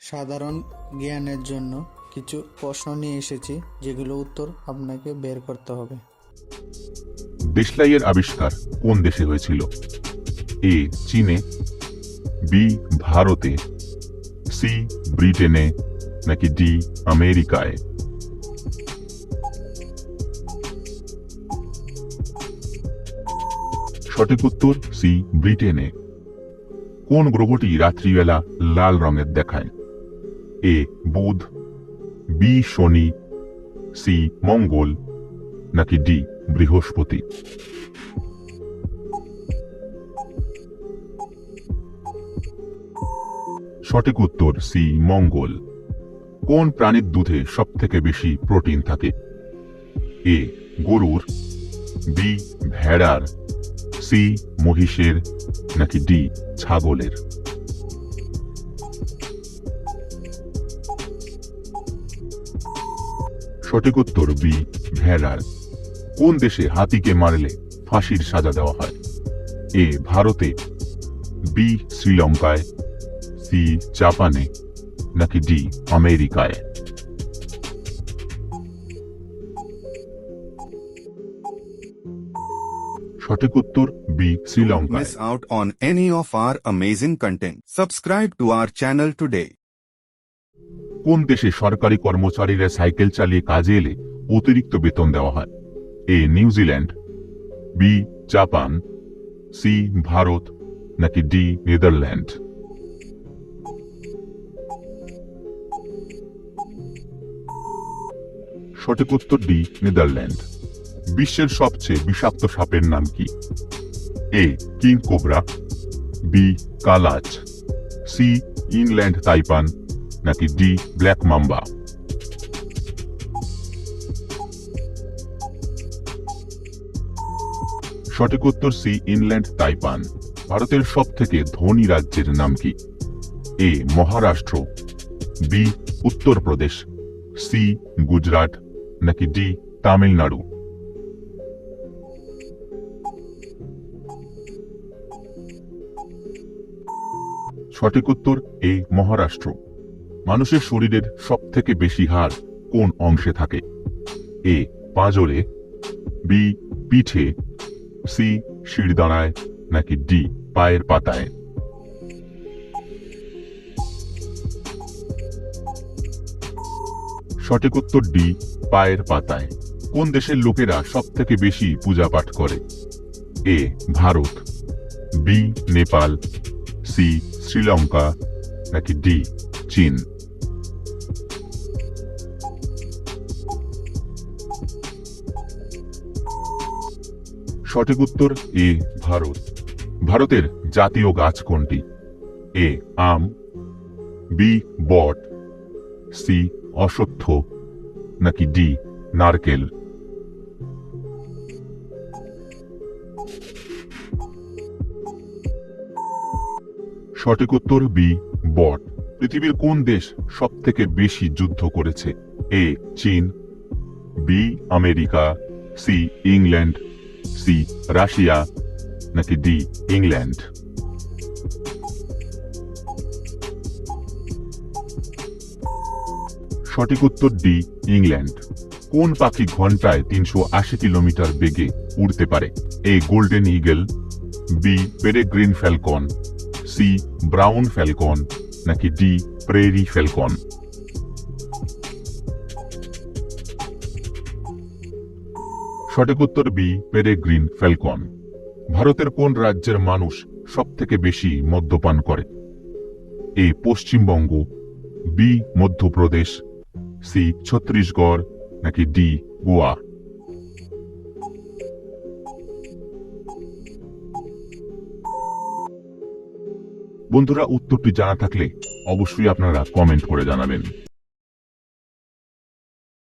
সাধারণ জ্ঞানের জন্য কিছু প্রশ্ন নিয়ে এসেছি, যেগুলো উত্তর আপনাকে বের করতে হবে। দেশলাইয়ের আবিষ্কার কোন দেশে হয়েছিল? এ, চীনে, বি, ভারতে, সি, ব্রিটেনে, নাকি ডি, আমেরিকায়? সঠিক উত্তর, সি, ব্রিটেনে। কোন গ্রহটি রাত্রিবেলা লাল রঙের দেখায়? এ বুধ, বি শনি, সি মঙ্গল, নাকি ডি বৃহস্পতি? সঠিক উত্তর সি মঙ্গল। কোন প্রাণীর দুধে সব থেকে বেশি প্রোটিন থাকে? এ গরুর, বি ভেড়ার, সি মহিষের, নাকি ডি ছাগলের? সঠিক উত্তর বি, ভেড়ার কোন দেশে হাতিকে মারলে ফাঁসির সাজা দেওয়া হয় এ, ভারতে, বি, শ্রীলঙ্কায়, সি, জাপানে, নাকি ডি, আমেরিকায় সঠিক উত্তর B Sri Lanka miss out on any of our amazing content. Subscribe to our channel today. কোন দেশে সরকারি কর্মচারীরা সাইকেল চালিয়ে কাজে এলে অতিরিক্ত বেতন দেওয়া হয়? A, New Zealand, B, Japan, C, Bharat, নাকি ডি, নেদারল্যান্ড? সঠিক উত্তর ডি, নেদারল্যান্ড। বিশ্বের সবচেয়ে বিষাক্ত সাপের নাম কি? এ, কিং কোবরা, বি, কালাচ, সি, ইনল্যান্ড তাইপান নাকি ডি, ব্ল্যাক মাম্বা? সঠিক উত্তর সি, ইনল্যান্ড, তাইপান। ভারতের সব থেকে ধনী রাজ্যের নাম কি? A, Maharashtra. B, Uttar Pradesh. C, Gujarat. নাকি ডি, তামিলনাড়ু? সঠিক উত্তর, এ, মহারাষ্ট্র। মানুষের শরীরের সব থেকে বেশি হার কোন অংশে থাকে? এ, পাঁজরে, বি, পিঠে, সি শিরদাঁড়ায় নাকি ডি, পায়ের পাতায়? সঠিক উত্তর ডি, পায়ের পাতায়। কোন দেশের লোকেরা সব থেকে বেশি পূজা পাঠ করে? A, Bharat, B, Nepal, C, Sri Lanka, নাকি ডি চীন। সঠিক উত্তর, এ, ভারত। ভারতের জাতীয় গাছ কোনটি? এ, আম, বি, বট, সি, অশ্বত্থ, নাকি ডি, নারকেল? সঠিক উত্তর, বি, বট। পৃথিবীর কোন দেশ সব থেকে বেশি যুদ্ধ করেছে? এ চীন B America C England C Russia, নাকি ডি ইংল্যান্ড? সঠিক উত্তর ডি ইংল্যান্ড। কোন পাখি ঘন্টায় তিনশো আশি কিলোমিটার বেগে উড়তে পারে? A golden eagle B peregrine falcon C brown falcon নাকি ডি, প্রেরি ফ্যালকন সঠিক উত্তর বি, পেরেগ্রিন ফ্যালকন ভারতের কোন রাজ্যের মানুষ সব থেকে বেশি মদ্যপান করে? A, Paschimbanga, B, Madhya Pradesh, C, Chhattisgarh, নাকি ডি, গোয়া? বন্ধুরা উত্তরটি জানা থাকলে অবশ্যই আপনারা কমেন্ট করে জানাবেন।